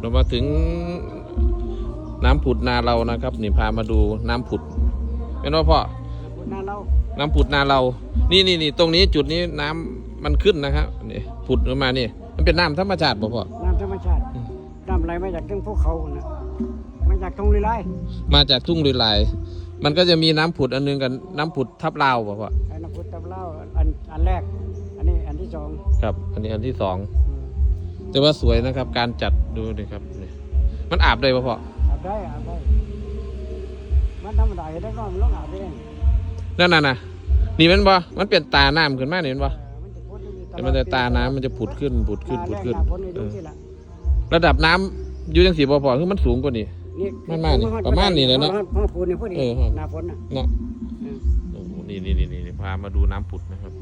เรามาถึงน้ำผุดนาเรานะครับ นี่พามาดูน้ำผุดเป็นว่าพ่อคนนั้นเราน้ำผุดนาเรา นี่นี่นี่ตรงนี้จุดนี้น้ำมันขึ้นนะครับนี่ผุดออกมานี่มันเป็นน้ำธรรมชาติบ่พ่อน้ำธรรมชาติอืมน้ำไหลมาจากทั้งภูเขานะมาจากทงลีไลมาจากทุ่งลุยลายมันก็จะมีน้ำผุดอันหนึงกับน้ำผุดทับลาวบ่พ่อไอ้น้ำพุตำเล่าอันอันแรก อันนี้อันที่สองครับ อันนี้อันที่สองอืม แต่ว่าสวยนะครับ การจัดดูนี่ครับนี่มันอาบได้ป่ะพ่ออาบได้อาบได้มันธรรมดาเห็นได้ก็มันต้องอาบเองนั่นน่ะนะนี่มันบ่มันเป็นตาน้ำขึ้นมานี่เห็นบ่เออมันจะพ่นอยู่แต่มันจะตาน้ำมันจะผุดขึ้นผุดขึ้นผุดขึ้นหาแรกหาพ่นนี่เอดูอสิล่ะระดับน้ำอยู่จังสีบ่พอคือมันสูงกว่านี้นี่มันมานี่ประมาณนี้เลยเนาะพ่อพูดนี่พอดีเออครับหน้าฝนน่ะเนาะอืมโอ้โหนี่นี่นี่นี่พามาดูน้ำผุดนะครับ